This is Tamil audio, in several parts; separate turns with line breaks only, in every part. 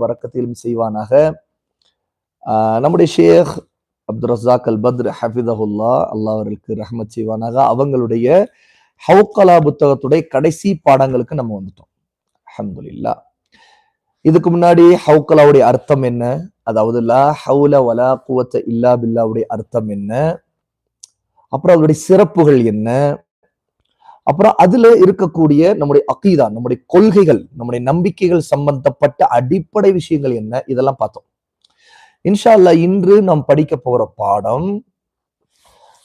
பறக்கத்திலும் செய்வானாக. ஆஹ் நம்முடைய Sheikh Abdul Razzaq al Badr ஹஃபிதஹுல்லா அல்லாஹ் அவர்களுக்கு ரஹமத் செய்வானாக. அவங்களுடைய ஹவுக்கலா புத்தகத்துடைய கடைசி பாடங்களுக்கு நம்ம வந்துட்டோம். அஹமதுல்லா இதுக்கு முன்னாடி ஹவுக்கலாவுடைய அர்த்தம் என்ன? அதாவது லா ஹவுல வலா குவத்த இல்லா பில்லாவுடைய அர்த்தம் என்ன? அப்புறம் அதனுடைய சிறப்புகள் என்ன? அப்புறம் அதுல இருக்கக்கூடிய நம்முடைய அக்கீதா நம்முடைய கொள்கைகள் நம்முடைய நம்பிக்கைகள் சம்பந்தப்பட்ட அடிப்படை விஷயங்கள் என்ன? இதெல்லாம் பார்த்தோம். இன்ஷா அல்லாஹ் இன்று நாம் படிக்க போற பாடம்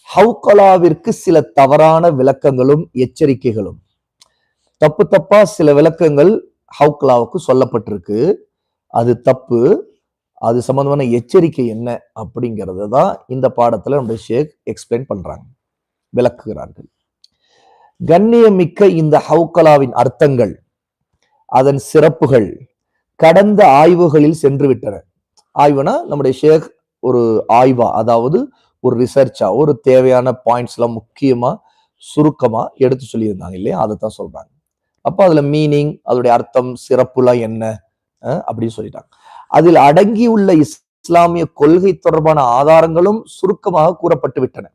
ஹவுகலாவிற்கு சில தவறான விளக்கங்களும் எச்சரிக்கைகளும். தப்பு தப்பா சில விளக்கங்கள் ஹவுகலாவுக்கு சொல்லப்பட்டிருக்கு. அது தப்பு அது சம்பந்தமான எச்சரிக்கை என்ன அப்படிங்கறத தான் இந்த பாடத்துல நம்முடைய ஷேக் எக்ஸ்பிளைன் பண்றாங்க விளக்குகிறார்கள். கண்ணியமிக்க இந்த ஹவுகலாவின் அர்த்தங்கள் அதன் சிறப்புகள் கடந்த ஆய்வுகளில் சென்று விட்டன ஆய்வுனா நம்முடைய ஷேக் ஒரு ஆய்வா அதாவது ஒரு ரிசர்ச்சா ஒரு தேவையான பாயிண்ட்ஸ் எல்லாம் முக்கியமா சுருக்கமா எடுத்து சொல்லியிருந்தாங்க இல்லையா? அதை தான் சொல்றாங்க. அப்போ அதுல மீனிங் அதோடைய அர்த்தம் சிறப்புலாம் என்ன அப்படின்னு சொல்லிட்டாங்க. அதில் அடங்கியுள்ள இஸ்லாமிய கொள்கை தொடர்பான ஆதாரங்களும் சுருக்கமாக கூறப்பட்டு விட்டன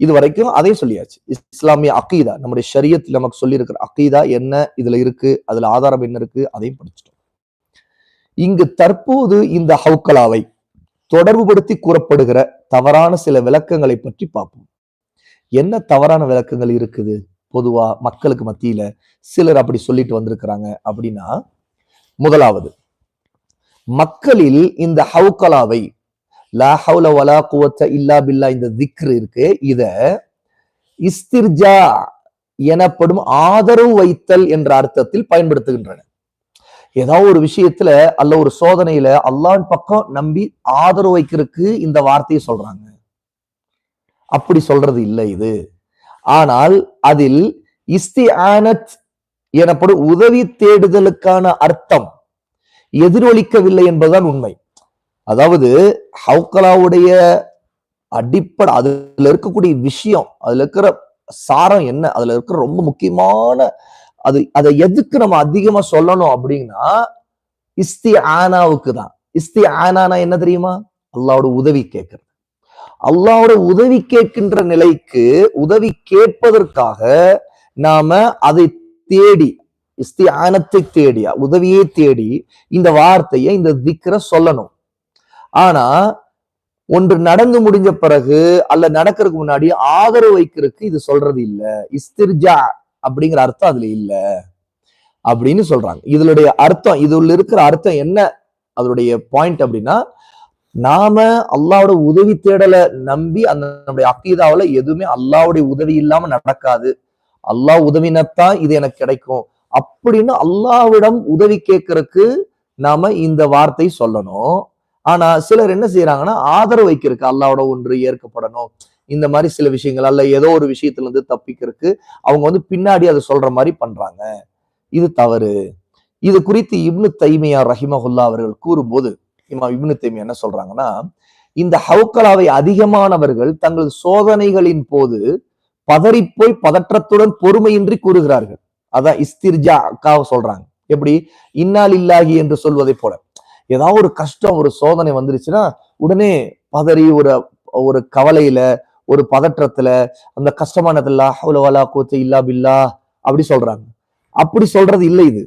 இது வரைக்கும் அதே சொல்லியாச்சு. இஸ்லாமிய அக்கீதா நம்முடைய ஷரியத்தில் நமக்கு சொல்லியிருக்கிற அக்கீதா என்ன இதுல இருக்கு அதுல ஆதாரம் என்ன இருக்கு அதையும் படிச்சிட்டோம். இங்கு தற்போது இந்த ஹவுக்கலாவை தொடர்புபடுத்தி கூறப்படுகிற தவறான சில விளக்கங்களை பற்றி பார்ப்போம். என்ன தவறான விளக்கங்கள் இருக்குது? பொதுவா மக்களுக்கு மத்தியில சிலர் அப்படி சொல்லிட்டு வந்திருக்கிறாங்க அப்படின்னா முதலாவது மக்களில் இந்த ஹவுக்கலாவை லா ஹவுல வலா குவத்த இல்லா பில்லா இந்த திக்ரு இருக்கு. இத இஸ்திர்ஜா எனப்படும் ஆதரவு வைத்தல் என்ற அர்த்தத்தில் பயன்படுத்துகின்றன. ஏதாவது ஒரு விஷயத்துல அல்ல ஒரு சோதனையில அல்லாஹ் பக்கம் நம்பி ஆதரவு வைக்கிறதுக்கு இந்த வார்த்தையை சொல்றாங்க. அப்படி சொல்றது இல்லை இது. ஆனால் அதில் இஸ்தி ஆனத் எனப்படும் உதவி தேடுதலுக்கான அர்த்தம் எதிரொலிக்கவில்லை என்பதுதான் உண்மை. அதாவது ஹவுக்கலாவுடைய அடிப்படை அதுல இருக்கக்கூடிய விஷயம் அதுல இருக்கிற சாரம் என்ன அதுல இருக்கிற ரொம்ப முக்கியமான அது அதை எதுக்கு நம்ம அதிகமா சொல்லணும் அப்படின்னா இஸ்தி ஆனாவுக்கு தான். இஸ்தி ஆனானா என்ன தெரியுமா? அல்லாவோட உதவி கேட்கறது. அல்லாவோட உதவி கேட்கின்ற நிலைக்கு உதவி கேட்பதற்காக நாம அதை தேடி இஸ்தி ஆனத்தை தேடி உதவியை தேடி இந்த வார்த்தையை இந்த திக்கரை சொல்லணும். ஆனா ஒன்று நடந்து முடிஞ்ச பிறகு அல்ல நடக்கிறதுக்கு முன்னாடி ஆதரவு வைக்கிறதுக்கு இது சொல்றது இல்ல. இஸ்திர்ஜா அப்படிங்கிற அர்த்தம் அதுல இல்ல அப்படின்னு சொல்றாங்க. இதனுடைய அர்த்தம் இதுல இருக்கிற அர்த்தம் என்ன? அதனுடைய பாயிண்ட் அப்படின்னா நாம அல்லாவோட உதவி தேடலை நம்பி அந்த நம்முடைய அக்கீதாவில எதுவுமே அல்லாவுடைய உதவி இல்லாம நடக்காது. அல்லாஹ் உதவினத்தான் இது எனக்கு கிடைக்கும். அப்படின்னு அல்லாவிடம் உதவி கேட்கறதுக்கு நாம இந்த வார்த்தை சொல்லணும். ஆனா சிலர் என்ன செய்யறாங்கன்னா ஆதரவு வைக்கிறதுக்கு அல்லாவோட ஒன்று ஏற்கப்படணும். இந்த மாதிரி சில விஷயங்கள் அல்ல ஏதோ ஒரு விஷயத்துல இருந்து தப்பிக்கிறதுக்கு அவங்க வந்து பின்னாடி அதை சொல்ற மாதிரி பண்றாங்க. இது தவறு. இது குறித்து இப்னு தைமியா ரஹிமஹுல்லா அவர்கள் கூறும்போது இமா இப்னு தைமியா என்ன சொல்றாங்கன்னா இந்த ஹவுக்கலாவை அதிகமானவர்கள் தங்கள் சோதனைகளின் போது பதறிப்போய் பதற்றத்துடன் பொறுமையின்றி கூறுகிறார்கள். அதான் இஸ்திர்ஜா அக்காவை சொல்றாங்க. எப்படி? இன்னால் இல்லாகி என்று சொல்வதை போல. ஏதாவது ஒரு கஷ்டம் ஒரு சோதனை வந்துருச்சுன்னா உடனே பதறி ஒரு ஒரு கவலையில ஒரு பதற்றத்துல அந்த கஷ்டமானதில்லா ஹவுல கூத்து இல்லா பில்லா அப்படி சொல்றாங்க. அப்படி சொல்றது இல்லை இது.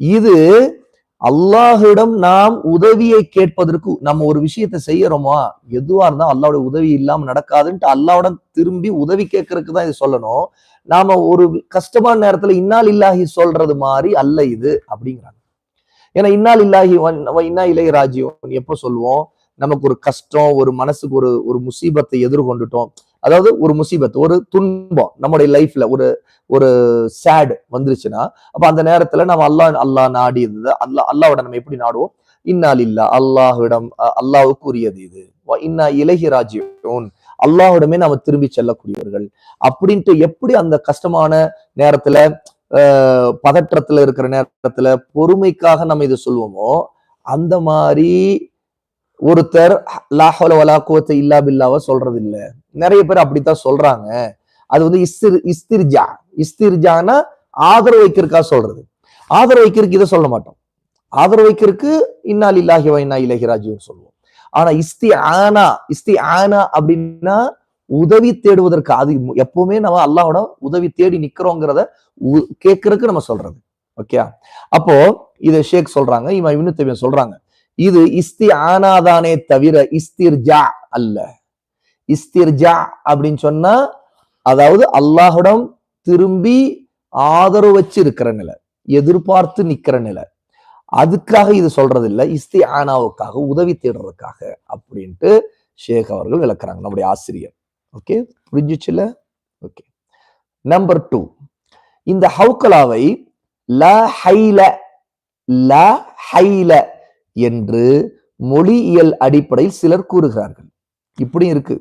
இது அல்லாஹிடம் நாம் உதவியை கேட்பதற்கு நம்ம ஒரு விஷயத்தை செய்யறோமா? எதுவா இருந்தா அல்லாவுடைய உதவி இல்லாம நடக்காதுன்ட்டு அல்லாவுடன் திரும்பி உதவி கேட்கறதுக்கு தான் இது சொல்லணும். நாம ஒரு கஷ்டமான நேரத்துல இன்னால் இல்லாஹி சொல்றது மாதிரி அல்ல இது அப்படிங்கிறாங்க. ஏன்னா இன்னால் இல்லாஹி இன்னா இலை ராஜ்யம் எப்போ சொல்லுவோம் நமக்கு ஒரு கஷ்டம் ஒரு மனசுக்கு ஒரு ஒரு முசீபத்தை எதிர்கொண்டுட்டோம். அதாவது ஒரு முசீபத் ஒரு துன்பம் நம்முடைய லைஃப்ல ஒரு ஒரு சேடு வந்துருச்சுன்னா அப்ப அந்த நேரத்துல நம்ம அல்லாஹ் அல்லாஹ் நாடி இருந்தது அல்லா அல்லாவோட நம்ம எப்படி நாடுவோம்? இன்னால் இல்லா அல்லாஹ்விடம் அல்லாவுக்கு உரியது இது. இன்னா இலகி ராஜ்யோன் அல்லாஹ்விடமே நாம திரும்பி செல்லக்கூடியவர்கள். அப்படின்ட்டு எப்படி அந்த கஷ்டமான நேரத்துல பதற்றத்துல இருக்கிற நேரத்துல பொறுமைக்காக நம்ம இதை சொல்லுவோமோ அந்த மாதிரி ஒருத்தர் லாஹோல வலாக்குவத்தை இல்லா பில்லாவ சொல்றது இல்ல நிறைய பேர் அப்படித்தான் சொல்றாங்க. அது வந்து இஸ்திர் இஸ்திர்ஜா. இஸ்திர்ஜானா ஆதரவு வைக்கிறதுக்காக சொல்றது. ஆதரவு வைக்கிறதுக்கு இதை சொல்ல மாட்டோம். ஆதரவு வைக்கிறதுக்கு இன்னால் இல்லாஹி வைனா இலகி சொல்லுவோம். ஆனா இஸ்தி ஆனா இஸ்தி ஆனா அப்படின்னா உதவி தேடுவதற்கு அது எப்பவுமே நம்ம அல்லாஹோட உதவி தேடி நிக்கிறோங்கிறத உ- கேட்கறதுக்கு நம்ம சொல்றது. ஓகே அப்போ இது ஷேக் சொல்றாங்க இவன் இவனு சொல்றாங்க. இது இஸ்தி ஆனாதானே தவிர இஸ்திர்ஜா அல்ல. இஸ்திர்ஜா அப்படின்னு சொன்னா அதாவது அல்லாஹ்விடம் திரும்பி ஆதரவு வச்சு இருக்கிற நிலை எதிர்பார்த்து நிக்கிற நிலை. அதுக்காக இது சொல்றது இல்ல இஸ்தி ஆனாவுக்காக உதவி தேடுறதுக்காக அப்படின்ட்டு ஷேக் அவர்கள் விளக்குறாங்க நம்முடைய ஆசிரியர். ஓகே புரிஞ்சிச்சுல? ஓகே நம்பர் டூ இந்த ஹவுக்கலாவை ல ஹைல ல ஹைல என்று மொழியியல் அடிப்படையில் சிலர் கூறுகிறார்கள். இப்படி இருக்கு.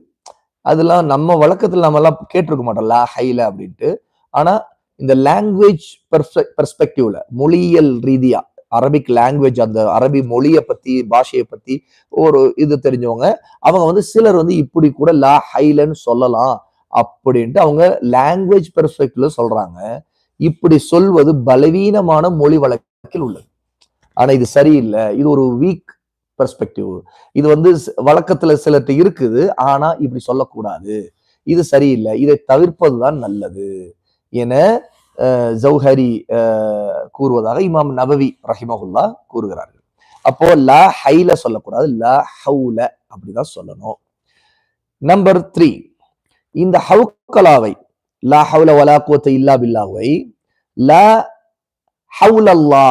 அதெல்லாம் நம்ம வழக்கத்தில் நம்ம எல்லாம் கேட்டிருக்க மாட்டோம். லா ஹைல அப்படின்ட்டு. ஆனா இந்த லாங்குவேஜ் பெர்ஸ்பெக்டிவ்ல மொழியியல் ரீதியா அரபிக் லாங்குவேஜ் அந்த அரபி மொழியை பத்தி பாஷையை பத்தி ஒரு இது தெரிஞ்சவங்க அவங்க வந்து சிலர் வந்து இப்படி கூட லா ஹைலன்னு சொல்லலாம் அப்படின்ட்டு அவங்க லாங்குவேஜ் பெர்ஸ்பெக்டிவ்ல சொல்றாங்க. இப்படி சொல்வது பலவீனமான மொழி வழக்கில் உள்ளது. ஆனா இது சரியில்லை. இது ஒரு வீக் பெர்ஸ்பெக்டிவ் இது வந்து வழக்கத்துல சிலர்ட்ட இருக்குது. ஆனா இப்படி சொல்லக்கூடாது. இது சரியில்லை. இதை தவிர்ப்பதுதான் நல்லது. என ஜௌஹரி கூறுவதாக இமாம் நபவி ரஹிமகுல்லா கூறுகிறார்கள். அப்போ லா ஹைல சொல்லக்கூடாது லா ஹவுல அப்படிதான் சொல்லணும். நம்பர் த்ரீ இந்த ஹவுக்கலாவை லா ஹவுல வலா கோத்த இல்லா பில்லாவை லா ஹவுலல்லா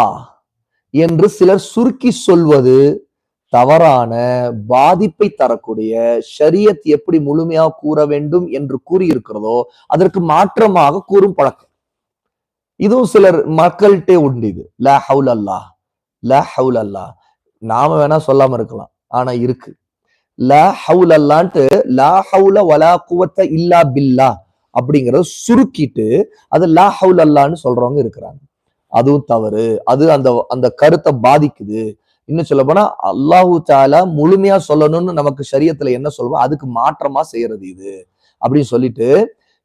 என்று சிலர் சுருக்கி சொல்வது தவறான பாதிப்பை தரக்கூடிய ஷரியத் எப்படி முழுமையாக கூற வேண்டும் என்று கூறியிருக்கிறதோ அதற்கு மாற்றமாக கூறும் பழக்கம். இதுவும் சிலர் மக்கள்கிட்டே உண்டு இது. லா ஹவுல் அல்லா ல ஹவுல் அல்லா நாம வேணா சொல்லாம இருக்கலாம் ஆனா இருக்கு. லா ஹவுல் அல்லான்ட்டு லா ஹவுல வலா குவத்த இல்லா பில்லா அப்படிங்கறத சுருக்கிட்டு அது லா ஹவுல் அல்லான்னு சொல்றவங்க இருக்கிறாங்க. அதுவும் தவறு. அது அந்த அந்த கருத்தை பாதிக்குது. இன்னும் சொல்ல போனா அல்லாஹு தாலா முழுமையா சொல்லணும்னு நமக்கு சரியத்துல என்ன சொல்லுவோம் அதுக்கு மாற்றமா செய்யறது இது. அப்படின்னு சொல்லிட்டு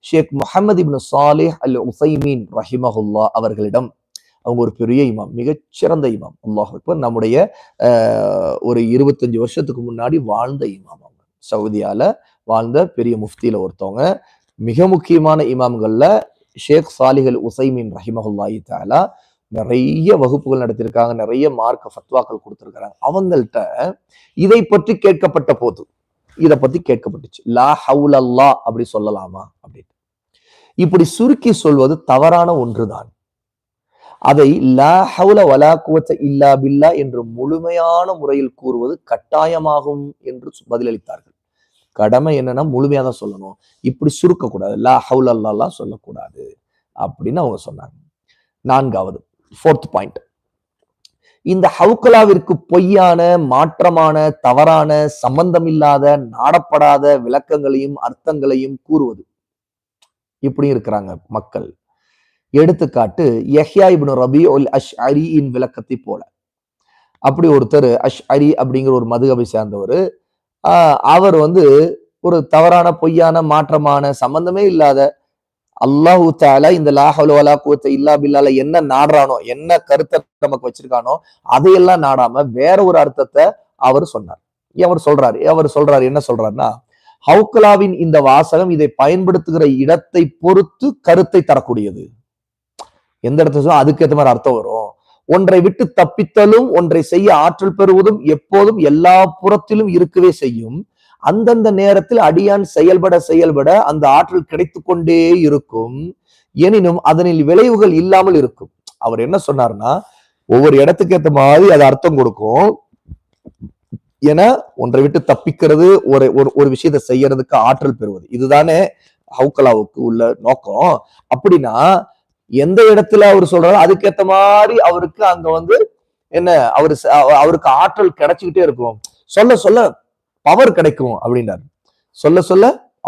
ஷேக் முஹம்மது இப்னு சாலே அல் உசைமீன் ரஹிமஹுல்லா அவர்களிடம் அவங்க ஒரு பெரிய இமாம் மிகச்சிறந்த இமாம் அல்லாஹ் அக்பர். நம்முடைய ஒரு இருபத்தஞ்சு வருஷத்துக்கு முன்னாடி வாழ்ந்த இமாம் அவங்க. சவுதியால வாழ்ந்த பெரிய முஃப்தியில ஒருத்தவங்க. மிக முக்கியமான இமாம்கள்ல ஷேக் சாலிஹ் உசைமீன் ரஹிமஹுல்லாஹி தாலா நிறைய வகுப்புகள் நடத்தியிருக்காங்க நிறைய மார்க்க ஃபத்வாக்கள் கொடுத்திருக்காங்க அவங்கள்ட்ட இதை பற்றி கேட்கப்பட்ட போது இதை பத்தி கேட்கப்பட்டுச்சு. லா ஹவுல் அல்லா அப்படி சொல்லலாமா? அப்படின்னு இப்படி சுருக்கி சொல்வது தவறான ஒன்றுதான். அதை லா ஹவுல வலா குவத்த இல்லா பில்லா என்று முழுமையான முறையில் கூறுவது கட்டாயமாகும் என்று பதிலளித்தார்கள். கடமை என்னன்னா முழுமையா தான் சொல்லணும். இப்படி சுருக்கக்கூடாது. லா ஹவுல் அல்லா சொல்லக்கூடாது அப்படின்னு அவங்க சொன்னாங்க. நான்காவது ஃபோர்த் பாயிண்ட். இந்த ஹவுக்கலாவிற்கு பொய்யான மாற்றமான தவறான சம்பந்தமில்லாத நாடப்படாத விளக்கங்களையும் அர்த்தங்களையும் கூறுவது இப்படி இருக்கிறாங்க மக்கள். எடுத்துக்காட்டு யஹ்யா இபின் ரபி உல் அஷ் அரியின் விளக்கத்தை போல. அப்படி ஒருத்தர் அஷ் அரி அப்படிங்கிற ஒரு மதுகபை சேர்ந்தவர் அவர் வந்து ஒரு தவறான பொய்யான மாற்றமான சம்பந்தமே இல்லாத அல்லாஹூ தாலா இந்த லாஹலோ வலா இல்லா பில்லால என்ன நாடுறானோ என்ன கருத்தை நமக்கு வச்சிருக்கானோ அதையெல்லாம் நாடாம வேற ஒரு அர்த்தத்தை அவர் சொன்னார். அவர் சொல்றாரு? அவர் சொல்றாரு? என்ன சொல்றாருன்னா ஹவுக்கலாவின் இந்த வாசகம் இதை பயன்படுத்துகிற இடத்தை பொறுத்து கருத்தை தரக்கூடியது. எந்த இடத்துல அதுக்கேற்ற மாதிரி அர்த்தம் வரும். ஒன்றை விட்டு தப்பித்தலும் ஒன்றை செய்ய ஆற்றல் பெறுவதும் எப்போதும் எல்லா புறத்திலும் இருக்கவே செய்யும். அந்தந்த நேரத்தில் அடியான் செயல்பட செயல்பட அந்த ஆற்றல் கிடைத்து கொண்டே இருக்கும். எனினும் அதனில் விளைவுகள் இல்லாமல் இருக்கும். அவர் என்ன சொன்னார்னா ஒவ்வொரு இடத்துக்கு ஏத்த மாதிரி அது அர்த்தம் கொடுக்கும். ஏன்னா ஒன்றை விட்டு தப்பிக்கிறது ஒரு ஒரு ஒரு விஷயத்தை செய்யறதுக்கு ஆற்றல் பெறுவது. இதுதானே ஹவுக்கலாவுக்கு உள்ள நோக்கம். அப்படின்னா எந்த இடத்துல அவர் சொல்றாரோ அதுக்கேத்த மாதிரி அவருக்கு அங்க வந்து என்ன அவரு அவருக்கு ஆற்றல் கிடைச்சுக்கிட்டே இருக்கும். சொல்ல சொல்ல பவர் கிடைக்கும் அப்படின்றாரு சொல்ல சொல்ல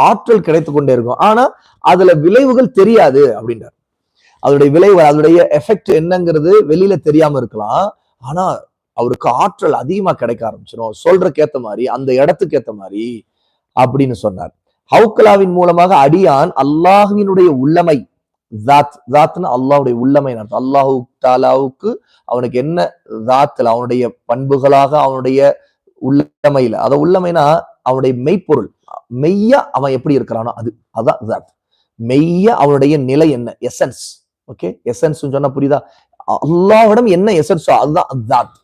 ஆற்றல் கிடைத்து கொண்டே இருக்கும். ஆனா அதுல விளைவுகள் தெரியாது அப்படின்றார் அதோடைய விளைவு அதனுடைய எஃபெக்ட் என்னங்கிறது வெளியில தெரியாம இருக்கலாம். ஆனா அவருக்கு ஆற்றல் அதிகமா கிடைக்க ஆரம்பிச்சிடும் சொல்றதுக்கு ஏத்த மாதிரி அந்த இடத்துக்கு ஏத்த மாதிரி அப்படின்னு சொன்னார். ஹவுக்கலாவின் மூலமாக அடியான் அல்லாஹுவினுடைய உள்ளமை ஜாத் ஜாத்னு அல்லாஹுடைய உள்ளமை நடத்தும் அல்லாஹு தாலாவுக்கு அவனுக்கு என்ன ஜாத்துல அவனுடைய பண்புகளாக அவனுடைய உள்ளமையில அத உள்ளமைனா அவனுடைய மெய்ப்பொருள். மெய்யா அவன் எப்படி இருக்கிறானோ அது அதான் ஜாத் மெய்யா அவனுடைய நிலை என்ன? எசன்ஸ் ஓகே எசன்ஸ் சொன்னா புரியுதா? அல்லாவிடம் என்ன எசன்ஸோ அதுதான் ஜாத்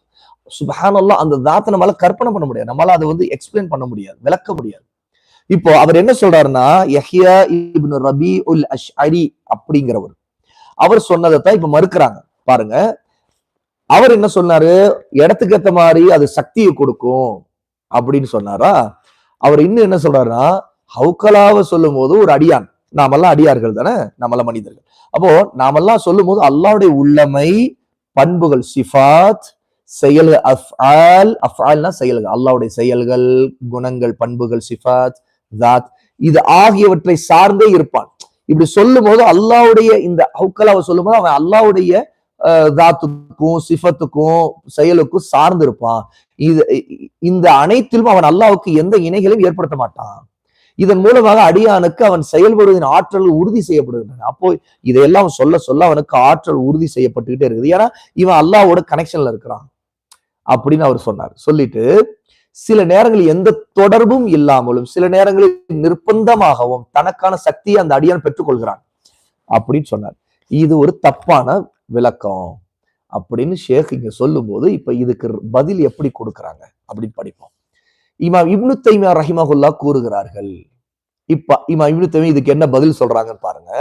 சுபஹானல்லா அந்த தாத்தை நம்மளால கற்பனை பண்ண முடியாது. நம்மளால அதை வந்து எக்ஸ்பிளைன் பண்ண முடியாது விளக்க முடியாது. இப்போ அவர் என்ன சொல்றாருன்னா இப்னு ரபி உல் அஷ்அரி அப்படிங்கிறவர். அவர் சொன்னதைத்தான் இப்ப மறுக்கிறாங்க. பாருங்க. அவர் என்ன சொன்னாரு? இடத்துக்கு ஏத்த மாதிரி அது சக்தியை கொடுக்கும் அப்படின்னு சொன்னாரா? அவர் இன்னும் என்ன சொல்றாருன்னா ஹவுக்கலாவை சொல்லும் போது ஒரு அடியான். நாமெல்லாம் அடியார்கள் தானே? நம்மளாம் மனிதர்கள். அப்போ நாமெல்லாம் சொல்லும் போது அல்லாவுடைய உள்ளமை பண்புகள் சிஃபாத் செயல்கள் அஃப் ஆல்னா செயல்கள். அல்லாவுடைய செயல்கள் குணங்கள் பண்புகள் சிஃபாத் தாத் இது ஆகியவற்றை சார்ந்தே இருப்பான். இப்படி சொல்லும் போது அல்லாவுடைய இந்த ஹவுக்கலாவை சொல்லும் போது அவன் அல்லாவுடைய தாத்துக்கும் சிஃபத்துக்கும் செயலுக்கும் சார்ந்து இருப்பான். இது இந்த அனைத்திலும் அவன் அல்லாவுக்கு எந்த இணைகளையும் ஏற்படுத்த மாட்டான். இதன் மூலமாக அடியானுக்கு அவன் செயல்படுவதின் ஆற்றல் உறுதி செய்யப்படுகின்றன. அப்போ இதையெல்லாம் சொல்ல சொல்ல அவனுக்கு ஆற்றல் உறுதி செய்யப்பட்டுக்கிட்டே இருக்குது. ஏன்னா இவன் அல்லாவோட கனெக்ஷன்ல இருக்கிறான். அப்படின்னு அவர் சொன்னார். சொல்லிட்டு சில நேரங்களில் எந்த தொடர்பும் இல்லாமலும் சில நேரங்களில் நிர்பந்தமாகவும் தனக்கான சக்தியை அந்த அடியான் பெற்றுக்கொள்கிறான் அப்படின்னு சொன்னார். இது ஒரு தப்பான விளக்கம் அப்படின்னு ஷேக் இங்க சொல்லும் போது இப்ப இதுக்கு பதில் எப்படி கொடுக்கறாங்க அப்படின்னு படிப்போம். இமா இப்னு தைமியா ரஹிமகுல்லா கூறுகிறார்கள். இப்ப இமா இப்னு தைமியா இதுக்கு என்ன பதில் சொல்றாங்கன்னு பாருங்க.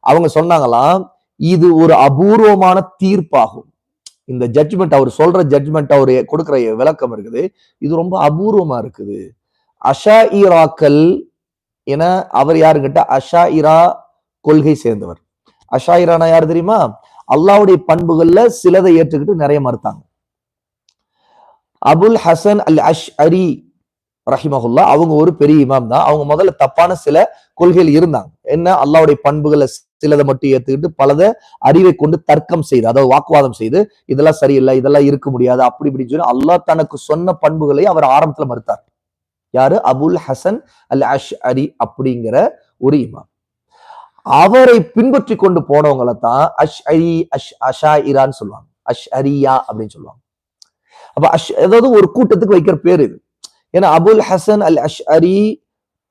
அவங்க சொன்னாங்களாம் இது ஒரு அபூர்வமான தீர்ப்பாகும். இந்த ஜட்ஜ்மெண்ட் அவர் சொல்ற ஜட்ஜ்மெண்ட் அவர் கொடுக்கிற விளக்கம் இருக்குது. இது ரொம்ப அபூர்வமா இருக்குது. அஷா ஈராக்கள் என அவர் யாருங்கிட்ட? அஷா இரா கொள்கை சேர்ந்தவர். அஷா இரானா யார் தெரியுமா? அல்லாவுடைய பண்புகள்ல சிலதை ஏற்றுக்கிட்டு நிறைய மறுத்தாங்க. அபுல் ஹசன் அல் அஷ் அரி ரஹிமஹுல்லா அவங்க ஒரு பெரிய இமாம் தான். அவங்க முதல்ல தப்பான சில கொள்கைகள் இருந்தாங்க. என்ன? அல்லாவுடைய பண்புகளை சிலதை மட்டும் ஏத்துக்கிட்டு பலதை அறிவை கொண்டு தர்க்கம் செய்து அதாவது வாக்குவாதம் செய்து இதெல்லாம் சரியில்லை இதெல்லாம் இருக்க முடியாது அப்படி இப்படின்னு சொல்லி அல்லாஹ் தனக்கு சொன்ன பண்புகளை அவர் ஆரம்பத்துல மறுத்தார். யாரு? அபுல் ஹசன் அல் அஷ் அரி அப்படிங்கிற ஒரு இமாம். அவரை பின்பற்றி கொண்டு போனவங்களை தான் அஷ் அரி அஷ் அஷா இரான்னு சொல்லுவாங்க. அஷ் அரியா அப்படின்னு சொல்லுவாங்க. அப்ப அஷ் அதாவது ஒரு கூட்டத்துக்கு வைக்கிற பேர் இது. ஏன்னா அபுல் ஹசன் அல் அஷ் அரி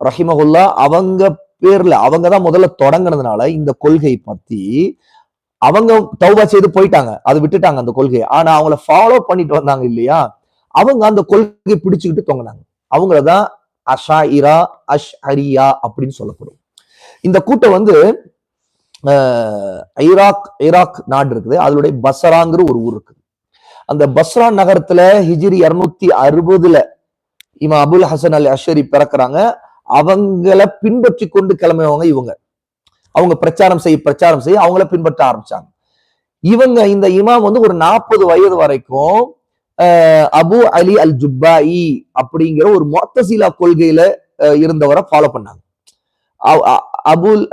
ரஹிமஹுல்லா அவங்க பேர்ல அவங்க தான் முதல்ல தொடங்கினதுனால இந்த கொள்கை பத்தி அவங்க தௌபா செய்து போயிட்டாங்க. அதை விட்டுட்டாங்க அந்த கொள்கையை ஆனா அவங்கள ஃபாலோ பண்ணிட்டு வந்தாங்க இல்லையா? அவங்க அந்த கொள்கையை பிடிச்சுக்கிட்டு தொங்கினாங்க. அவங்களதான் அஷா இரா அஷ் அரியா அப்படின்னு சொல்லப்படும். இந்த கூட்டம் வந்து ஈராக் ஈராக் நாடு இருக்குது. அதனுடைய பஸ்ராங்கிற ஒரு ஊர் இருக்குது. அந்த பஸ்ரா நகரத்துல ஹிஜிரி இருநூத்தி அறுபதுல இமா அபுல் ஹசன் அல் அஷரி பிறக்குறாங்க. அவங்கள பின்பற்றி கொண்டு கிளம்பினவங்க இவங்க. அவங்க பிரச்சாரம் செய்ய பிரச்சாரம் செய்ய அவங்கள பின்பற்ற ஆரம்பிச்சாங்க. இவங்க இந்த இமாம் வந்து ஒரு நாற்பது வயது வரைக்கும் அபு அலி அல் ஜுப்பாயி அப்படிங்கிற ஒரு மொத்தசீலா கொள்கையில இருந்தவரை ஃபாலோ பண்ணாங்க. அபுல்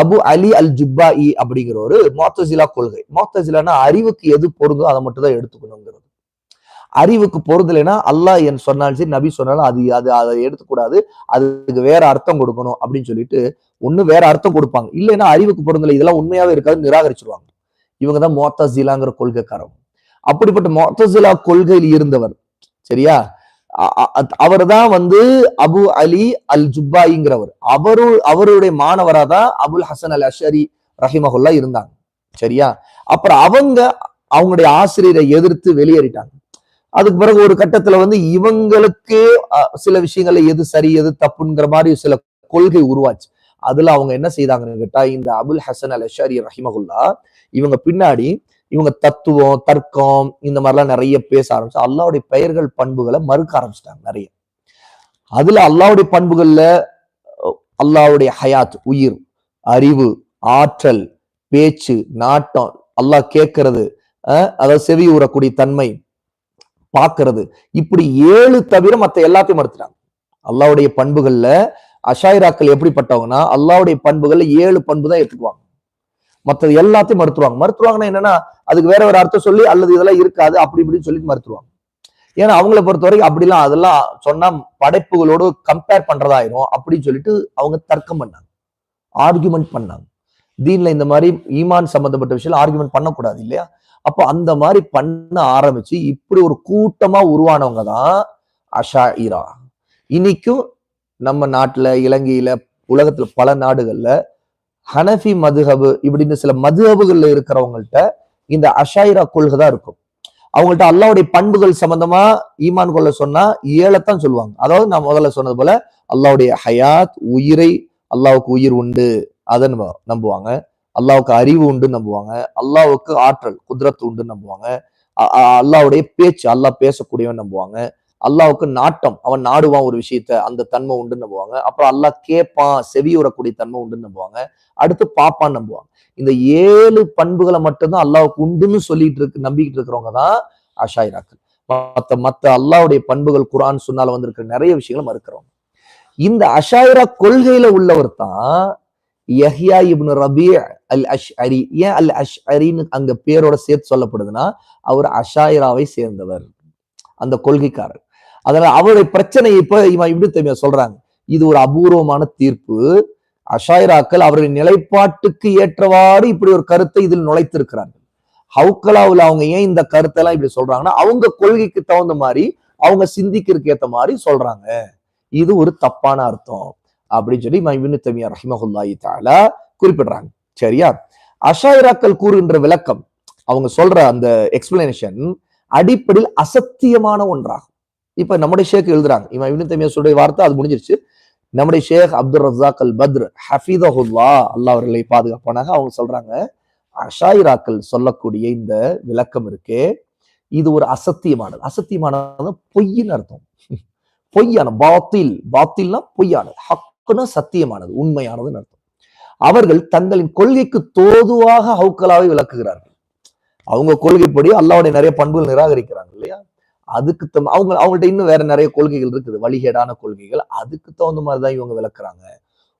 அபு அலி அல் ஜுப்பாயி அப்படிங்கிற ஒரு மொத்தசிலா கொள்கை. மொத்தசிலானா அறிவுக்கு எது பொருந்தோ அதை மட்டும் தான் எடுத்துக்கணுங்கிறது. அறிவுக்கு பொருந்தலைன்னா அல்லாஹ் என் சொன்னாலும் சரி நபி சொன்னாலும் அது அது அதை எடுத்துக்கூடாது. அதுக்கு வேற அர்த்தம் கொடுக்கணும் அப்படின்னு சொல்லிட்டு ஒண்ணு வேற அர்த்தம் கொடுப்பாங்க. இல்லைன்னா அறிவுக்கு பொருந்தலை இதெல்லாம் உண்மையாவே இருக்காது நிராகரிச்சிருவாங்க. இவங்க தான் மோத்தசிலாங்கிற கொள்கைக்காரங்க அப்படிப்பட்ட மொத்தசிலா கொள்கையில் இருந்தவர். சரியா? அவர் தான் வந்து அபு அலி அல் ஜுப்பாயிங்கிறவர் அவரு அவருடைய மாணவரா தான் அபுல் ஹசன் அல் அஷரி ரஹிமஹுல்லா இருந்தாங்க. சரியா? அப்புறம் அவங்க அவங்களுடைய ஆசிரியரை எதிர்த்து வெளியேறிட்டாங்க. அதுக்கு பிறகு ஒரு கட்டத்துல வந்து இவங்களுக்கு சில விஷயங்கள்ல எது சரி எது தப்புங்கிற மாதிரி சில கொள்கை உருவாச்சு. அதுல அவங்க என்ன செய்தாங்கன்னு கேட்டா இந்த அபுல் ஹசன் அல் அஷாரி ரஹிமகுல்லா இவங்க பின்னாடி இவங்க தத்துவம் தர்க்கம் இந்த மாதிரிலாம் நிறைய பேச ஆரம்பிச்சு அல்லாவுடைய பெயர்கள் பண்புகளை மறுக்க ஆரம்பிச்சிட்டாங்க நிறைய. அதுல அல்லாவுடைய பண்புகள்ல அல்லாவுடைய ஹயாத் உயிர் அறிவு ஆற்றல் பேச்சு நாட்டம் அல்லாஹ் கேட்கறது அதாவது செவி ஊறக்கூடிய தன்மை பார்க்கறது. இப்படி ஏழு தவிர மத்த எல்லாத்தையும் மறுத்துட்டாங்க. அல்லாவுடைய பண்புகள்ல அஷாயிராக்கள் எப்படிப்பட்டவங்கன்னா அல்லாவுடைய பண்புகள்ல ஏழு பண்பு தான் ஏற்றுக்குவாங்க மற்றது எல்லாத்தையும் மறுத்துருவாங்க. மறுத்துருவாங்கன்னா என்னன்னா அதுக்கு வேற ஒரு அர்த்தம் சொல்லி அல்லது இதெல்லாம் இருக்காது அப்படி இப்படின்னு சொல்லிட்டு மறுத்துருவாங்க. ஏன்னா அவங்கள பொறுத்த வரைக்கும் அப்படிலாம் அதெல்லாம் சொன்னா படைப்புகளோடு கம்பேர் பண்றதாயிரும் அப்படின்னு சொல்லிட்டு அவங்க தர்க்கம் பண்ணாங்க. ஆர்குமெண்ட் பண்ணாங்க. தீன்ல இந்த மாதிரி ஈமான் சம்பந்தப்பட்ட விஷயம் ஆர்குமெண்ட் பண்ணக்கூடாது இல்லையா? அப்போ அந்த மாதிரி பண்ண ஆரம்பிச்சு இப்படி ஒரு கூட்டமா உருவானவங்க தான் அஷா இரா இன்னைக்கும் நம்ம நாட்டுல இலங்கையில உலகத்துல பல நாடுகள்ல ஹனஃபி மதுஹபு இப்படின்னு சில மதுஹபுகள்ல இருக்கிறவங்கள்ட்ட இந்த அஷாயிரா கொள்கை தான் இருக்கும். அவங்கள்ட்ட அல்லாவுடைய பண்புகள் சம்பந்தமா ஈமான் கொள்ள சொன்னா ஏழத்தான் சொல்லுவாங்க. அதாவது நான் முதல்ல சொன்னது போல அல்லாவுடைய ஹயாத் உயிரை அல்லாவுக்கு உயிர் உண்டு அதை நம்புவாங்க. அல்லாவுக்கு அறிவு உண்டு நம்புவாங்க. அல்லாவுக்கு ஆற்றல் குதிரத்து உண்டு நம்புவாங்க. அ- அல்லாவுடைய பேச்சு அல்லாஹ் பேசக்கூடியவன் நம்புவாங்க. அல்லாவுக்கு நாட்டம் அவன் நாடுவான் ஒரு விஷயத்த அந்த தன்மை உண்டு நம்புவாங்க. அப்புறம் அல்லாஹ் கேட்பான் செவியுறக்கூடிய தன்மை உண்டுன்னு நம்புவாங்க. அடுத்து பாப்பான்னு நம்புவாங்க. இந்த ஏழு பண்புகளை மட்டும்தான் அல்லாவுக்கு உண்டுன்னு சொல்லிட்டு இருக்கு நம்பிக்கிட்டு இருக்கிறவங்க தான் அஷாயிராக்கள். மத்த மத்த அல்லாவுடைய பண்புகள் குரான் சொன்னால வந்திருக்கிற நிறைய விஷயங்களை மறுக்கிறவங்க. இந்த அஷாயிரா கொள்கையில உள்ளவர் தான் யஹ்யா இப்னு ரபி அல் அஷ் அரி ஏன் அல் அஷ் அரின்னு அங்க பேரோட சேர்த்து சொல்லப்படுதுன்னா அவர் அஷாயிராவை சேர்ந்தவர். அந்த கொள்கைக்காரர். அதனால அவருடைய பிரச்சனை இப்ப இவன் இப்படி தெரியும் சொல்றாங்க? இது ஒரு அபூர்வமான தீர்ப்பு. அஷாயிராக்கள் அவருடைய நிலைப்பாட்டுக்கு ஏற்றவாறு இப்படி ஒரு கருத்தை இதில் நுழைத்திருக்கிறார்கள். ஹவுக்கலாவில் அவங்க ஏன் இந்த கருத்தெல்லாம் இப்படி சொல்றாங்கன்னா அவங்க கொள்கைக்கு தகுந்த மாதிரி அவங்க சிந்திக்கிறதுக்கு ஏத்த மாதிரி சொல்றாங்க. இது ஒரு தப்பான அர்த்தம். அப்படின்னு சொல்லி இமாம் தமியா ரஹிமஹுல்லாயி தாலா குறிப்பிடுறாங்க. சரியா? அஷாயிராக்கள் கூறுகின்ற விளக்கம் அவங்க சொல்ற அந்த எக்ஸ்பிளனேஷன் அடிப்படையில் அசத்தியமான ஒன்றாகும். இப்ப நம்முடைய ஷேக் எழுதுறாங்க. இவன் இவனு தமியா சொல்ற வார்த்தை அது முடிஞ்சிருச்சு. நம்முடைய ஷேக் அப்துல் ரஸாக் அல் பத்ர் ஹஃபீதஹுல்லா அல்லா அவர்களை பாதுகாப்பானாக அவங்க சொல்றாங்க. அஷாயிராக்கள் சொல்லக்கூடிய இந்த விளக்கம் இருக்கே இது ஒரு அசத்தியமானது. அசத்தியமானது பொய்ன்னு அர்த்தம். பொய்யான பாத்தில் பாத்தில்னா பொய்யானது. ஹக்குனா சத்தியமானது உண்மையானதுன்னு அர்த்தம். அவர்கள் தங்களின் கொள்கைக்கு தோதுவாக ஹவுக்கலாவை விளக்குகிறார்கள். அவங்க கொள்கைப்படி அல்லாவுடைய நிறைய பண்புகள் நிராகரிக்கிறாங்க இல்லையா? அதுக்கு தம் அவங்க அவங்கள்ட்ட இன்னும் வேற நிறைய கொள்கைகள் இருக்குது. வழிகேடான கொள்கைகள். அதுக்கு தகுந்த மாதிரிதான் இவங்க விளக்குறாங்க.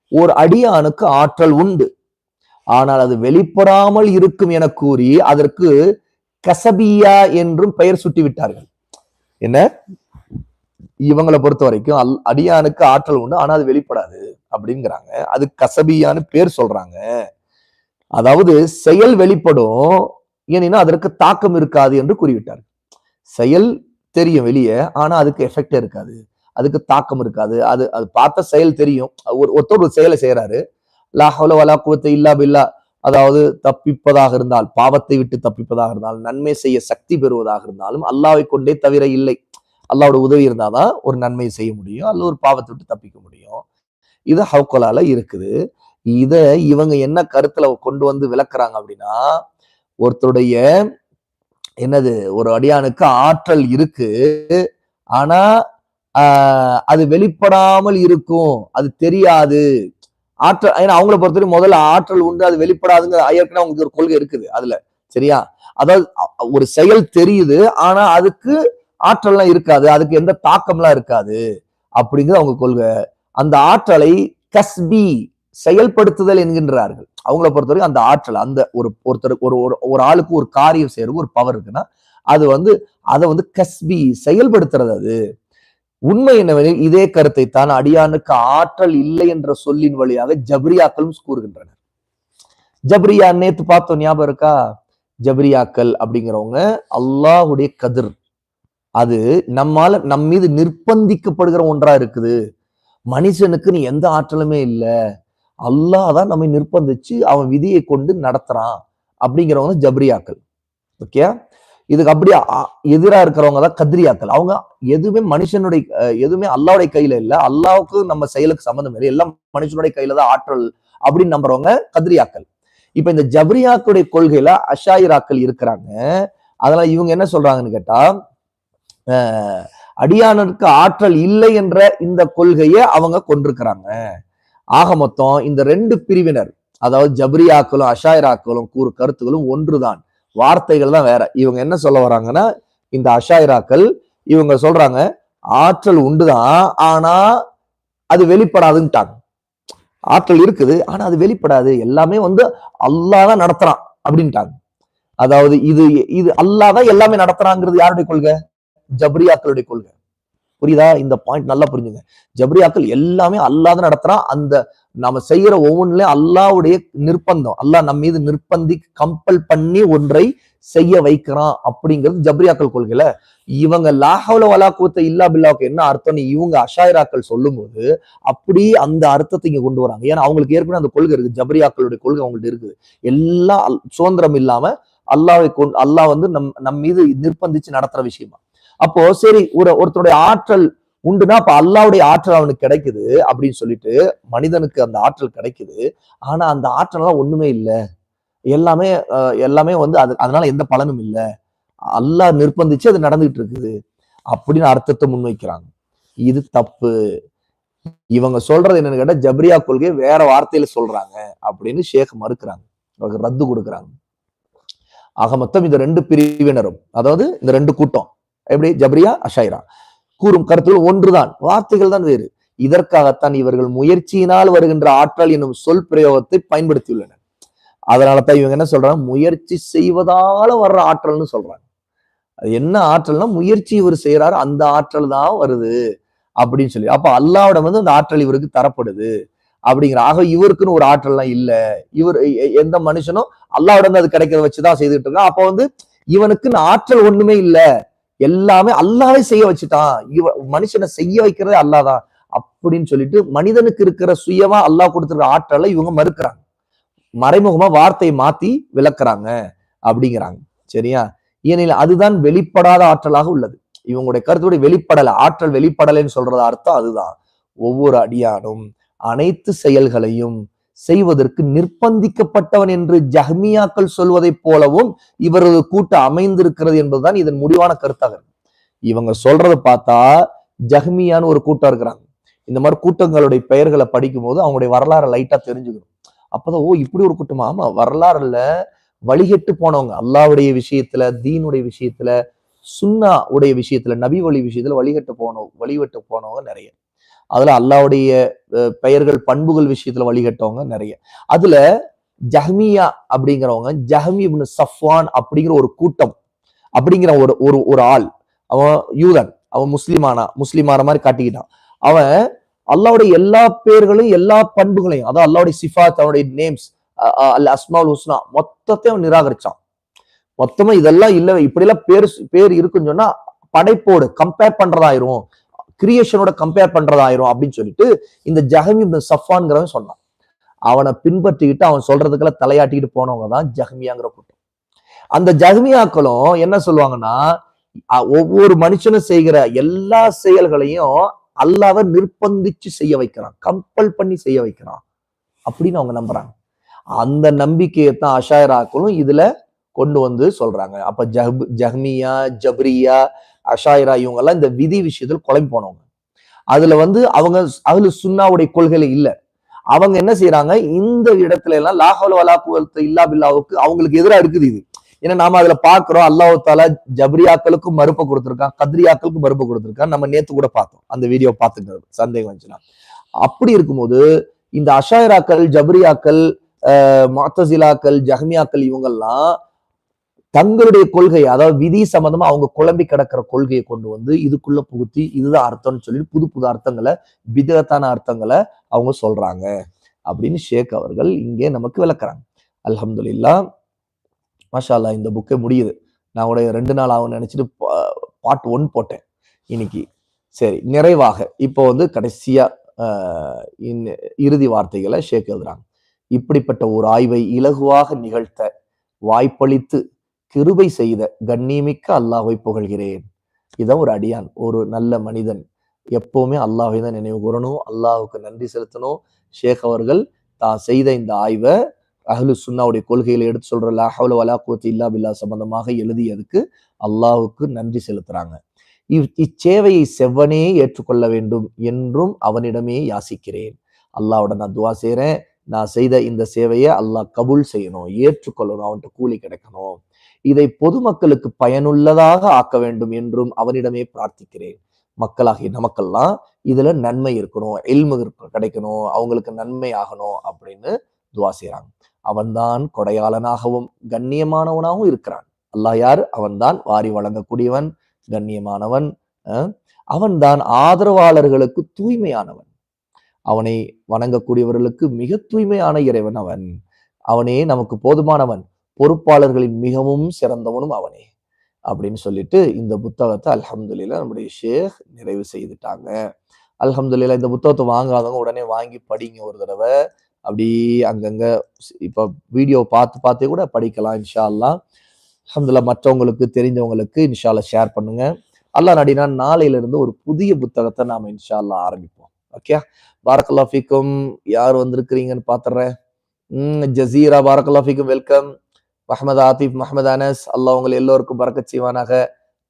ஒரு அடியானுக்கு ஆற்றல் உண்டு. ஆனால் அது வெளிப்படாமல் இருக்கும் என கூறி அதற்கு கசபியா என்றும் பெயர் சுட்டி விட்டார்கள் என்ன? இவங்களை பொறுத்த வரைக்கும் அல் அடியானுக்கு ஆற்றல் உண்டு ஆனா அது வெளிப்படாது அப்படிங்கிறாங்க. அது கசபியான்னு பேர் சொல்றாங்க. அதாவது செயல் வெளிப்படும் ஏனென்னா அதற்கு தாக்கம் இருக்காது என்று கூறிவிட்டார். செயல் தெரியும் வெளியே ஆனா அதுக்கு எஃபெக்ட் இருக்காது. அதுக்கு தாக்கம் இருக்காது. அது அது பார்த்த செயல் தெரியும். ஒரு ஒருத்தர் ஒரு செயலை செய்யறாரு லாஹோல வலா குவத்தை இல்லா பில்லா. அதாவது தப்பிப்பதாக இருந்தால் பாவத்தை விட்டு தப்பிப்பதாக இருந்தால் நன்மை செய்ய சக்தி பெறுவதாக இருந்தாலும் அல்லாவை கொண்டே தவிர இல்லை. அல்லாவோட உதவி இருந்தால் தான் ஒரு நன்மையை செய்ய முடியும். அல்ல ஒரு பாவத்தை விட்டு தப்பிக்க முடியும். இது ஹவுக்கலால இருக்குது. இதை இவங்க என்ன கருத்துல கொண்டு வந்து விளக்குறாங்க அப்படின்னா ஒருத்தருடைய என்னது ஒரு அடியானுக்கு ஆற்றல் இருக்கு. ஆனா அது வெளிப்படாமல் இருக்கும். அது தெரியாது. ஆற்றல் ஏன்னா அவங்கள பொறுத்தவரை முதல்ல ஆற்றல் உண்டு அது வெளிப்படாதுங்கிற ஏற்கனவே அவங்களுக்கு ஒரு கொள்கை இருக்குது அதுல. சரியா? அதாவது ஒரு செயல் தெரியுது ஆனா அதுக்கு ஆற்றல்லாம் இருக்காது அதுக்கு எந்த தாக்கம்லாம் இருக்காது அப்படிங்கிறது அவங்க கொள்கை. அந்த ஆற்றலை கஸ்பி செயல்படுத்துதல் என்கின்றார்கள். அவங்கள பொறுத்தவரைக்கும் அந்த ஆற்றல் அந்த ஒரு ஒருத்தர் ஒரு ஒரு- ஒரு ஆளுக்கு ஒரு காரியம் செய்யறதுக்கு ஒரு பவர் இருக்குன்னா அது வந்து அதை வந்து கஸ்பி செயல்படுத்துறது அது. உண்மை என்னவெனில் இதே கருத்தை தான் அடியானுக்கு ஆற்றல் இல்லை என்ற சொல்லின் வழியாக ஜப்ரியாக்களும் கூறுகின்றனர். ஜப்ரியா நேத்து பார்த்தோம் ஞாபகம் இருக்கா? ஜப்ரியாக்கள் அப்படிங்கிறவங்க அல்லாஹுடைய கதிர். அது நம்மால நம் மீது நிர்பந்திக்கப்படுகிற ஒன்றா இருக்குது. மனுஷனுக்கு நீ எந்த ஆற்றலுமே இல்லை. அல்லாஹ் தான் நம்மை நிர்பந்திச்சு அவன் விதியை கொண்டு நடத்துறான் அப்படிங்கிறவங்க ஜப்ரியாக்கள். ஓகே? இதுக்கு அப்படியே அ- எதிரா இருக்கிறவங்க தான் கத்ரியாக்கள். அவங்க எதுவுமே மனுஷனுடைய எதுவுமே அல்லாவுடைய கையில இல்லை. அல்லாவுக்கு நம்ம செயலுக்கு சம்மந்தம் இல்லை. எல்லாம் மனுஷனுடைய கையில தான் ஆற்றல் அப்படின்னு நம்புறவங்க கத்ரியாக்கள். இப்ப இந்த ஜப்ரியாக்களுடைய கொள்கையில அஷாயிராக்கள் இருக்கிறாங்க. அதனால இவங்க என்ன சொல்றாங்கன்னு கேட்டா அடியானருக்கு ஆற்றல் இல்லை என்ற இந்த கொள்கையை அவங்க கொண்டிருக்கிறாங்க. ஆக மொத்தம் இந்த ரெண்டு பிரிவினர் அதாவது ஜபரியாக்களும் அஷாயிராக்களும் கூறு கருத்துகளும் ஒன்றுதான். வார்த்தைகள் தான் வேற. இவங்க என்ன சொல்ல வராங்கன்னா இந்த அஷாயிராக்கள் இவங்க சொல்றாங்க ஆற்றல் உண்டுதான் ஆனா அது வெளிப்படாதுன்ட்டாங்க. ஆற்றல் இருக்குது ஆனா அது வெளிப்படாது. எல்லாமே வந்து அல்லாதான் நடத்துறான் அப்படின்ட்டாங்க. அதாவது இது இது அல்லாதான் எல்லாமே நடத்துறாங்கிறது யாருடைய கொள்கை? ஜப்ரியாக்களுடைய கொள்கை. புரியுதா? இந்த பாயிண்ட் நல்லா புரிஞ்சுங்க. ஜப்ரியாக்கள் எல்லாமே அல்லாத நடத்துறான். அந்த நாம செய்யற ஒவ்வொன்றுலயும் அல்லாவுடைய நிர்பந்தம் அல்லாஹ் நம்ம மீது நிர்பந்தி கம்பல் பண்ணி ஒன்றை செய்ய வைக்கிறான் அப்படிங்கிறது ஜப்ரியாக்கள் கொள்கையில. இவங்க லாஹவுல வலா இல்லா பில்லாவுக்கு என்ன அர்த்தம்னு இவங்க அஷாயிராக்கள் சொல்லும்போது அப்படி அந்த அர்த்தத்தை இங்க கொண்டு வராங்க. ஏன்னா அவங்களுக்கு ஏற்கனவே அந்த கொள்கை இருக்கு ஜப்ரியாக்களுடைய கொள்கை அவங்கள்ட்ட இருக்குது. எல்லாம் அல்- சுதந்திரம் இல்லாம அல்லாவை கொண்டு அல்லாஹ் வந்து நம் நம் மீது நிர்பந்திச்சு நடத்துற விஷயமா. அப்போ சரி ஒரு ஒருத்தருடைய ஆற்றல் உண்டுனா அப்ப அல்லாவுடைய ஆற்றல் அவனுக்கு கிடைக்குது அப்படின்னு சொல்லிட்டு மனிதனுக்கு அந்த ஆற்றல் கிடைக்குது. ஆனா அந்த ஆற்றல்லாம் ஒண்ணுமே இல்லை. எல்லாமே எல்லாமே வந்து அது அதனால எந்த பலனும் இல்லை. அல்லாஹ் நிர்பந்திச்சு அது நடந்துகிட்டு இருக்குது அப்படின்னு அர்த்தத்தை முன்வைக்கிறாங்க. இது தப்பு. இவங்க சொல்றது என்னன்னு கேட்டா ஜப்ரியா கொள்கை வேற வார்த்தையில சொல்றாங்க அப்படின்னு ஷேக் மறுக்கிறாங்க. அவருக்கு ரத்து கொடுக்குறாங்க. ஆக மொத்தம் இந்த ரெண்டு பிரிவினரும் அதாவது இந்த ரெண்டு கூட்டம் எப்படி? ஜப்ரியா அஷாயிரா கூறும் கருத்துகள் ஒன்றுதான். வார்த்தைகள் தான் வேறு. இதற்காகத்தான் இவர்கள் முயற்சியினால் வருகின்ற ஆற்றல் என்னும் சொல் பிரயோகத்தை பயன்படுத்தியுள்ளனர். அதனால தான் இவங்க என்ன சொல்றாங்க? முயற்சி செய்வதால வர்ற ஆற்றல்னு சொல்றாங்க. அது என்ன ஆற்றல்னா முயற்சி இவர் செய்யறாரு அந்த ஆற்றல் தான் வருது அப்படின்னு சொல்லி. அப்ப அல்லாவிடம் வந்து அந்த ஆற்றல் இவருக்கு தரப்படுது அப்படிங்கிற. ஆக இவருக்குன்னு ஒரு ஆற்றல்லாம் இல்ல. இவர் எந்த மனுஷனும் அல்லாவிடம் அது கிடைக்கிறத வச்சுதான் செய்துட்டு இருக்கான் அப்ப வந்து இவனுக்குன்னு ஆற்றல் ஒண்ணுமே இல்லை. எல்லாமே அல்லாவே செய்ய வச்சுட்டான் இவ மனுஷனை செய்ய வைக்கிறதே அல்லாதான் அப்படின்னு சொல்லிட்டு மனிதனுக்கு இருக்கிற சுயமா அல்லாஹ் கொடுத்துருக்க ஆற்றலை இவங்க மறுக்கிறாங்க. மறைமுகமா வார்த்தையை மாத்தி விளக்குறாங்க அப்படிங்கிறாங்க. சரியா? ஏனெனில் அதுதான் வெளிப்படாத ஆற்றலாக உள்ளது. இவங்களுடைய கருத்துடைய வெளிப்படலை ஆற்றல் வெளிப்படலைன்னு சொல்றது அர்த்தம் அதுதான். ஒவ்வொரு அடியானும் அனைத்து செயல்களையும் செய்வதற்கு நிர்பந்திக்கப்பட்டவன் என்று ஜஹ்மியாக்கள் சொல்வதைப் போலவும் இவரது கூட்டம் அமைந்திருக்கிறது என்பதுதான் இதன் முடிவான கருத்தாக இவங்க சொல்றத பார்த்தா ஜஹ்மியான்னு ஒரு கூட்டம் இருக்கிறாங்க. இந்த மாதிரி கூட்டங்களுடைய பெயர்களை படிக்கும் போது அவங்களுடைய வரலாறு லைட்டா தெரிஞ்சுக்கணும். அப்பதான் ஓ இப்படி ஒரு கூட்டமா ஆமா வரலாறுல வழிகெட்டு போனவங்க அல்லாவுடைய விஷயத்துல தீனுடைய விஷயத்துல சுன்னா உடைய விஷயத்துல நபி வழி விஷயத்துல வழிகட்டு போனவங்க வழிவிட்டு போனவங்க நிறைய. அதுல அல்லாவுடைய பெயர்கள் பண்புகள் விஷயத்துல வழிகட்டவங்க நிறைய. அதுல ஜஹ்மியா அப்படிங்கிறவங்க ஜஹ்மி இப்னு சஃப்வான் அப்படிங்கிற ஒரு கூட்டம் அப்படிங்கிற ஒரு ஒரு ஒரு ஆள் அவன் யூதன் அவன் முஸ்லிமானா முஸ்லிமான மாதிரி காட்டிக்கிட்டான். அவன் அல்லாவுடைய எல்லா பேர்களையும் எல்லா பண்புகளையும் அதான் அல்லாவுடைய சிஃபாத் அவனுடைய நேம்ஸ் அல்ல அஸ்மால் ஹுஸ்னா மொத்தத்தையும் அவன் நிராகரிச்சான். மொத்தமா இதெல்லாம் இல்லை இப்படி எல்லாம் பேர் பேர் இருக்குன்னு சொன்னா படைப்போடு கம்பேர் பண்றதாயிரும். கிரியேஷனோட கம்பேர் பண்றதாயிரும் அப்படின்னு சொல்லிட்டு இந்த ஜஹமி சஃபான்கிறவன் சொன்னான். அவனை பின்பற்றிக்கிட்டு அவன் சொல்றதுக்கெல்லாம் தலையாட்டிக்கிட்டு போனவங்க தான் ஜஹமியாங்கிற கூட்டம். அந்த ஜஹ்மியாக்களும் என்ன சொல்லுவாங்கன்னா ஒவ்வொரு மனுஷனும் செய்கிற எல்லா செயல்களையும் அல்லாவ நிர்பந்திச்சு செய்ய வைக்கிறான். கம்பல் பண்ணி செய்ய வைக்கிறான். அப்படின்னு அவங்க நம்புறாங்க. அந்த நம்பிக்கையை தான் அஷாயராக்களும் இதுல கொண்டு வந்து சொல்றாங்க. அப்ப ஜஹ் ஜஹ்மியா ஜப்ரியா அஷாயிரா இவங்க எல்லாம் இந்த விதி விஷயத்தில் குழம்பி போனவங்க. அதுல வந்து அவங்க அதுல சுன்னாவுடைய கொள்கையில இல்லை. அவங்க என்ன செய்யறாங்க இந்த இடத்துல எல்லாம் லாஹோல வலா இல்லா பில்லாவுக்கு அவங்களுக்கு எதிரா இருக்குது இது. ஏன்னா நாம அதுல பாக்குறோம் அல்லாஹ் தாலா ஜப்ரியாக்களுக்கும் மறுப்பு கொடுத்திருக்கான் கத்ரியாக்களுக்கும் மறுப்பு கொடுத்திருக்கான். நம்ம நேத்து கூட பார்த்தோம். அந்த வீடியோ பார்த்துட்டு சந்தேகம் வந்துச்சுன்னா. அப்படி இருக்கும்போது இந்த அஷாயராக்கள் ஜப்ரியாக்கள் அஹ், முஅத்தசிலாக்கள் ஜஹ்மியாக்கள் இவங்கெல்லாம் தங்களுடைய கொள்கை அதாவது விதி சம்பந்தமா அவங்க குழம்பி கிடக்கிற கொள்கையை கொண்டு வந்து இதுக்குள்ள புகுத்தி இதுதான் அர்த்தம்னு சொல்லி புது புது அர்த்தங்களை விதத்தான அர்த்தங்களை அவங்க சொல்றாங்க அப்படின்னு ஷேக் அவர்கள் இங்கே நமக்கு விளக்குறாங்க. அலமதுல்லா மாஷா இந்த புக்கே முடியுது. நான் உடைய ரெண்டு நாள் ஆகும் நினைச்சிட்டு பார்ட் ஒன் போட்டேன் இன்னைக்கு. சரி நிறைவாக. இப்போ வந்து கடைசியா இறுதி வார்த்தைகளை ஷேக் எழுதுறாங்க. இப்படிப்பட்ட ஒரு ஆய்வை இலகுவாக நிகழ்த்த வாய்ப்பளித்து கிருபை செய்த கண்ணியமிக்க அல்லாஹை புகழ்கிறேன். இதான் ஒரு அடியான் ஒரு நல்ல மனிதன். எப்பவுமே அல்லாஹை தான் நினைவு கூறணும். அல்லாஹுக்கு நன்றி செலுத்தணும். ஷேக் அவர்கள் தான் செய்த இந்த ஆய்வை அஹ்லு சுன்னாவுடைய கொள்கையில எடுத்து சொல்ற லாஹவுல வலாக்குவத்து இல்லா பில்லா சம்பந்தமாக எழுதியதுக்கு அல்லாஹுக்கு நன்றி செலுத்துறாங்க. இவ் இச்சேவையை செவ்வனே ஏற்றுக்கொள்ள வேண்டும் என்றும் அவனிடமே யாசிக்கிறேன். அல்லாவோட நான் துவா செய்கிறேன் நான் செய்த இந்த சேவையை அல்லாஹ் கபூல் செய்யணும் ஏற்றுக்கொள்ளணும் அவன்கிட்ட கூலி கிடைக்கணும். இதை பொதுமக்களுக்கு பயனுள்ளதாக ஆக்க வேண்டும் என்றும் அவனிடமே பிரார்த்திக்கிறேன். மக்களாகிய நமக்கெல்லாம் இதுல நன்மை இருக்கணும் எல்மு கிடைக்கணும் அவங்களுக்கு நன்மை ஆகணும் அப்படின்னு துவா செய்யறாங்க அவன்தான் கொடையாளனாகவும் கண்ணியமானவனாகவும் இருக்கிறான். அல்லாஹ் யார்? அவன்தான் வாரி வழங்கக்கூடியவன் கண்ணியமானவன் அவன்தான் ஆதரவாளர்களுக்கு தூய்மையானவன். அவனை வணங்கக்கூடியவர்களுக்கு மிக தூய்மையான இறைவன் அவன். அவனே நமக்கு போதுமானவன். பொறுப்பாளர்களின் மிகவும் சிறந்தவனும் அவனே அப்படின்னு சொல்லிட்டு இந்த புத்தகத்தை அல்ஹம்துல்லா நம்முடைய ஷேக் நிறைவு செய்துட்டாங்க. அல்ஹம்துல்லா இந்த புத்தகத்தை வாங்காதவங்க உடனே வாங்கி படிங்க ஒரு தடவை. அப்படி அங்கங்க இப்போ வீடியோ பார்த்து பார்த்து கூட படிக்கலாம் இன்ஷா அல்லாஹ் மற்றவங்களுக்கு தெரிஞ்சவங்களுக்கு இன்ஷா ஷேர் பண்ணுங்க. அல்லாஹ் நடினா நாளையில இருந்து ஒரு புதிய புத்தகத்தை நாம இன்ஷால்லா ஆரம்பிப்போம். ஓகே? பாரக்கல்லா ஃபீக்கும். யார் வந்திருக்கிறீங்கன்னு பாத்துறேன் ஜசீரா பாரக்கல்லா ஃபீக்கும். வெல்கம். மஹமது ஆத்திப் மஹமது அனஸ் அல்லாஹ் உங்களை எல்லோருக்கும் பறக்க செய்வானாக.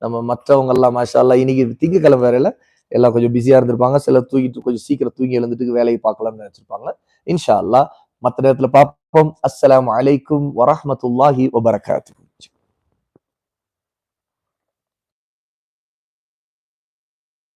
நம்ம மற்றவங்க எல்லாம் மாஷா அல்லாஹ் இன்னைக்கு திங்கக்கிழமை வேறையில எல்லாம் கொஞ்சம் பிஸியா இருந்திருப்பாங்க. சிலர் தூங்கிட்டு கொஞ்சம் சீக்கிரம் தூங்கி எழுந்துட்டு வேலையை பார்க்கலாம்னு நினைச்சிருப்பாங்க. இன்ஷா அல்லாஹ் மற்ற நேரத்துல பார்ப்போம். அஸ்ஸலாமு அலைக்கும் வரஹமத்துல்லாஹி வபரகாத்து.